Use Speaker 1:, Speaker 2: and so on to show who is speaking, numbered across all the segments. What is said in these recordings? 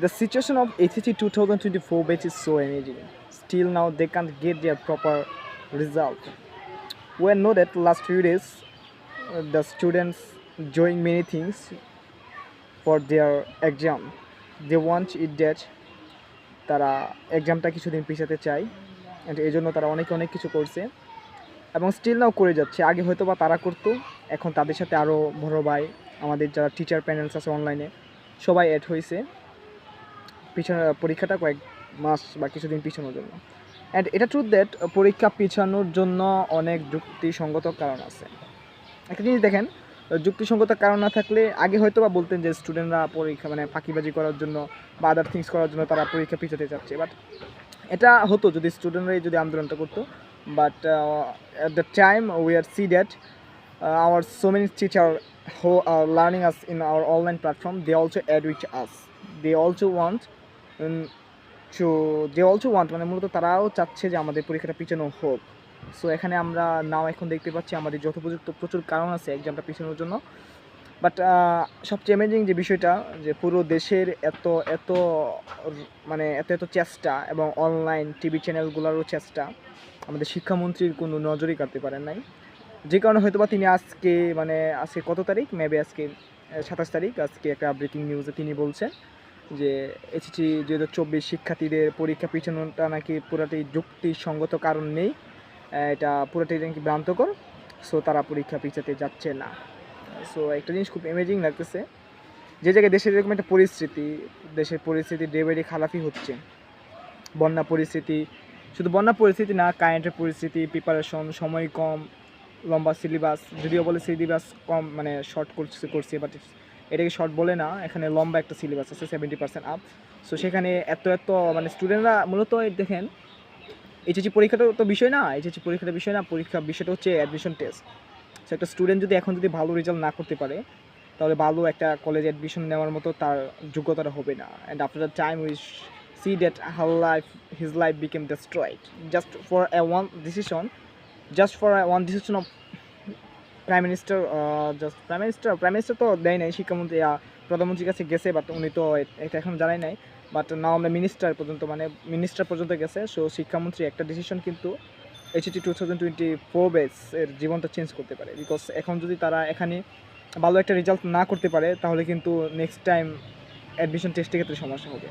Speaker 1: The situation of HHC 2024 batch is so amazing. Still now they can't get their proper result. We know that last few days uh, the students doing many things for their exam. They want it that তারা এক্সামটা কিছুদিন পিছাতে চায় and এই জন্য তারা অনেক অনেক কিছু করছে এবং স্টিল নাও করে যাচ্ছে আগে হয়তো বা তারা করতো এখন তাদের সাথে আরও বড় ভাই আমাদের যারা টিচার প্যানেলস আছে অনলাইনে সবাই অ্যাড হয়েছে পিছনে পরীক্ষাটা কয়েক মাস বা কিছুদিন পিছানোর জন্য। অ্যান্ড এটা ট্রুথ দ্যাট পরীক্ষা পিছানোর জন্য অনেক যুক্তিসঙ্গত কারণ আছে। একটা জিনিস দেখেন, যুক্তিসঙ্গত কারণ না থাকলে আগে হয়তো বা বলতেন যে স্টুডেন্টরা পরীক্ষা মানে ফাঁকিবাজি করার জন্য বা আদার থিংস করার জন্য তারা পরীক্ষা পিছাতে চাচ্ছে। বাট এটা হতো যদি স্টুডেন্টরাই যদি আন্দোলনটা করতো। But at the time we are see that our so many teacher who are learning us in our online platform, they also add with us. They also want um, to also want মানে মূলত তারাও চাচ্ছে যে আমাদের পরীক্ষাটা পিছানো হোক। So এখানে আমরা নাও এখন দেখতে পাচ্ছি আমাদের যথোপযুক্ত প্রচুর কারণ আছে এক্সামটা পিছানোর জন্য। বাট সবচেয়ে অ্যামেজিং যে বিষয়টা যে পুরো দেশের এত এত মানে এত এত চেষ্টা এবং অনলাইন টিভি চ্যানেলগুলোরও চেষ্টা আমাদের শিক্ষামন্ত্রীর কোনো নজরই কাটতে পারেন নাই। যে কারণে হয়তো বা তিনি আজকে মানে আজকে কত তারিখ? মেবি আজকে সাতাশ তারিখ। আজকে একটা ব্রেকিং নিউজে তিনি বলছেন। যে এইচটি দুই হাজার চব্বিশ শিক্ষার্থীদের পরীক্ষা পিছানোটা নাকি পুরাটাই যুক্তিসঙ্গত কারণ নেই। এটা পুরোটাই নাকি ভ্রান্তকর। সো তারা পরীক্ষা পিছাতে যাচ্ছে না। সো একটা জিনিস খুব অ্যামেজিং লাগতেছে। যে জায়গায় দেশের এরকম একটা পরিস্থিতি, দেশের পরিস্থিতি ডে বাই ডে খারাপই হচ্ছে। বন্যা পরিস্থিতি, শুধু বন্যা পরিস্থিতি না কারেন্টের পরিস্থিতি প্রিপারেশন সময় কম, লম্বা সিলেবাস যদিও বলে সিলেবাস কম মানে শর্ট করছে করছে বাট এটাকে শর্ট বলে না, এখানে লম্বা একটা সিলেবাস আছে সেভেন্টি পার্সেন্ট আপ সো সেখানে এত এত মানে স্টুডেন্টরা মূলত দেখেন এইচএসি পরীক্ষাটা তো বিষয় না এইচএসি পরীক্ষাটা বিষয় না, পরীক্ষা বিষয়টা হচ্ছে অ্যাডমিশন টেস্ট সো একটা স্টুডেন্ট যদি এখন যদি ভালো রেজাল্ট না করতে পারে, তাহলে ভালো একটা কলেজে অ্যাডমিশন নেওয়ার মতো তার যোগ্যতাটা হবে না। And after the time we see that her life his life became destroyed just for a one decision just for one decision of prime minister just prime minister prime minister তো দেয় নাই, শিক্ষামন্ত্রী প্রধানমন্ত্রীর কাছে গেছে বাট উনি তো এটা এখন জানাই নাই। বাট নাও আমরা মিনিস্টার পর্যন্ত মানে মিনিস্টার পর্যন্ত গেছে সো শিক্ষামন্ত্রী একটা ডিসিশন কিন্তু HT two thousand twenty four batch এর জীবনটা চেঞ্জ করতে পারে। বিকজ এখন যদি তারা এখানে ভালো একটা রেজাল্ট না করতে পারে, তাহলে কিন্তু নেক্সট টাইম অ্যাডমিশন টেস্টের ক্ষেত্রে সমস্যা হবে।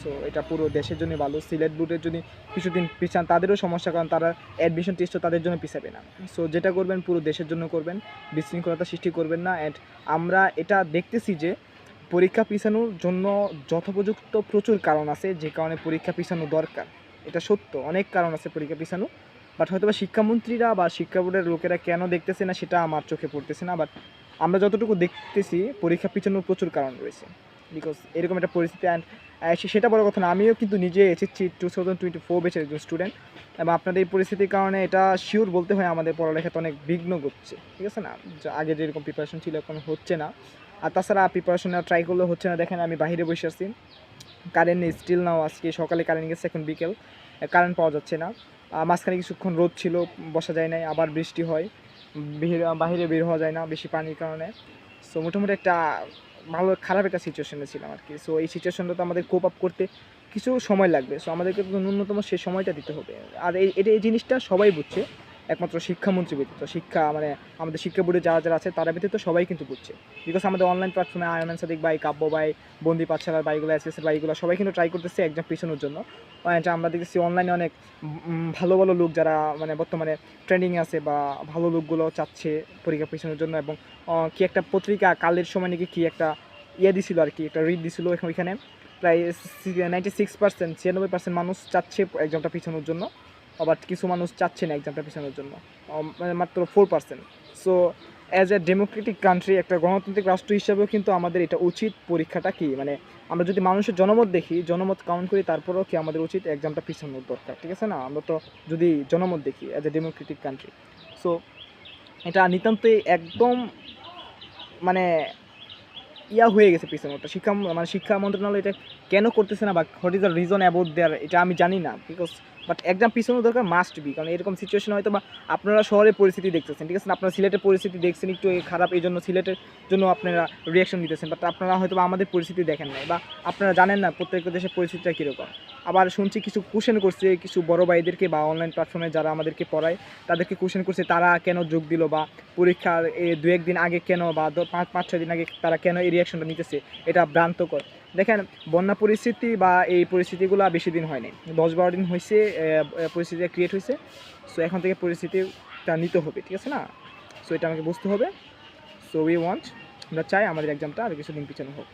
Speaker 1: সো এটা পুরো দেশের জন্য ভালো। সিলেট বোর্ডের যদি কিছুদিন পিছান, তাদেরও সমস্যা, কারণ তারা অ্যাডমিশন টেস্টও তাদের জন্য পিছাবে না। সো যেটা করবেন, পুরো দেশের জন্য করবেন, বিশৃঙ্খলতা সৃষ্টি করবেন না। অ্যান্ড আমরা এটা দেখতেছি যে পরীক্ষা পিছানোর জন্য যথোপযুক্ত প্রচুর কারণ আছে, যে কারণে পরীক্ষা পিছানো দরকার। এটা সত্য। অনেক কারণ আছে পরীক্ষা পিছানো। বাট হয়তো বা শিক্ষামন্ত্রীরা বা শিক্ষা বোর্ডের লোকেরা কেন দেখতেছে না, সেটা আমার চোখে পড়তেছে না। বাট আমরা যতটুকু দেখতেছি, পরীক্ষা পিছানোর প্রচুর কারণ রয়েছে। বিকজ এরকম একটা পরিস্থিতি অ্যান্ড সেটা বড় কথা না, আমিও কিন্তু নিজে এসেছি টু থাউজেন্ড টোয়েন্টি ফোর বেচের একজন স্টুডেন্ট এবং আপনাদের এই পরিস্থিতির কারণে এটা শিওর বলতে হয় আমাদের পড়ালেখাতে অনেক বিঘ্ন ঘটছে, ঠিক আছে না? আগে যেরকম প্রিপারেশন ছিল এখন হচ্ছে না। আর তাছাড়া প্রিপারেশন ট্রাই করলেও হচ্ছে না, দেখেন আমি বাইরে বসে আছি। কারেন্ট নেই স্টিল নাও আজকে সকালে কারেন্ট গেছে, এখন বিকেল কারেন্ট পাওয়া যাচ্ছে না। মাঝখানে কিছুক্ষণ রোদ ছিল, বসা যায় নাই, আবার বৃষ্টি হয়। বাইরে বের হওয়া যায় না, বেশি পানির কারণে। সো মোটামুটি একটা ভালো খারাপ একটা সিচুয়েশনে ছিলাম আর কি সো এই সিচুয়েশনটা তো আমাদের কোপ আপ করতে কিছু সময় লাগবে। সো আমাদেরকে ন্যূনতম সেই সময়টা দিতে হবে। আর এই, এটা, এই জিনিসটা সবাই বুঝছে। একমাত্র শিক্ষামন্ত্রী ব্যতীত। শিক্ষা মানে আমাদের শিক্ষা বোর্ডে যারা যারা আছে তারা ব্যতীত সবাই কিন্তু বুঝছে। বিকজ আমাদের অনলাইন প্ল্যাটফর্মে আয়মান সাদিক ভাই কাব্য ভাই বন্দি পাঠশালার বাইগুলো এস এস বাইগুলো সবাই কিন্তু ট্রাই করতেছে একদম পিছনের জন্য। আমরা দেখতেছি অনলাইনে অনেক ভালো ভালো লোক যারা মানে বর্তমানে ট্রেন্ডিংয়ে আছে বা ভালো লোকগুলো চাচ্ছে পরীক্ষা পিছনের জন্য এবং কি একটা পত্রিকা কালের সময় নাকি কি একটা ইয়ে দিছিল আর কি, একটা রিড দিছিল এখন ওইখানে। প্রায় নাইনটি সিক্স পার্সেন্ট ছিয়ানব্বই পার্সেন্ট মানুষ চাচ্ছে এক্সামটা পিছানোর জন্য। আবার কিছু মানুষ চাচ্ছে না এক্সামটা পিছানোর জন্য। মানে মাত্র four percent so as a democratic country একটা গণতান্ত্রিক রাষ্ট্র হিসাবেও কিন্তু আমাদের এটা উচিত পরীক্ষাটা কি? মানে আমরা যদি মানুষের জনমত দেখি, জনমত কাউন্ট করি, তারপরেও কি আমাদের উচিত এক্সামটা পিছানোর দরকার? ঠিক আছে না? আমরা তো যদি জনমত দেখি as a democratic country so এটা নিতান্তই একদম মানে ইয়া হয়ে গেছে পিছনে ওটা শিক্ষা মানে শিক্ষা মন্ত্রণালয় এটা কেন করতেছে না বা what is the reason about there এটা আমি জানি না। বিকজ বাট এক্সাম পিছানো দরকার মাস্ট বি কারণ এরকম সিচুয়েশন হয়তো বা আপনারা শহরের পরিস্থিতি দেখতেছেন, ঠিক আছে? আপনারা সিলেটের পরিস্থিতি দেখছেন, একটু খারাপ এই জন্য সিলেটের জন্য আপনারা রিয়াকশন দিতেছেন বাট আপনারা হয়তো বা আমাদের পরিস্থিতি দেখেন নাই, বা আপনারা জানেন না প্রত্যেকটা দেশের পরিস্থিতিটা কীরকম। আবার শুনছি কিছু কোশ্চেন করছে, কিছু বড় ভাইদেরকে বা অনলাইন প্ল্যাটফর্মে যারা আমাদেরকে পড়ায়, তাদেরকে কোশ্চেন করছে, তারা কেন যোগ দিল বা পরীক্ষার দু একদিন আগে কেন বা পাঁচ পাঁচ, ছয় দিন আগে তারা কেন এই রিয়াকশনটা নিতেছে? এটা ভ্রান্তকর। দেখেন, বন্যা পরিস্থিতি বা এই পরিস্থিতিগুলো বেশি দিন হয়নি। দশ বারো দিন হয়েছে পরিস্থিতি ক্রিয়েট হয়েছে সো এখন থেকে পরিস্থিতিটা নিতে হবে, ঠিক আছে না? সো এটা আমাকে বুঝতে হবে। সো উই ওয়ান্ট আমরা চাই আমাদের এক্সামটা আর কিছুদিন পিছনে হোক।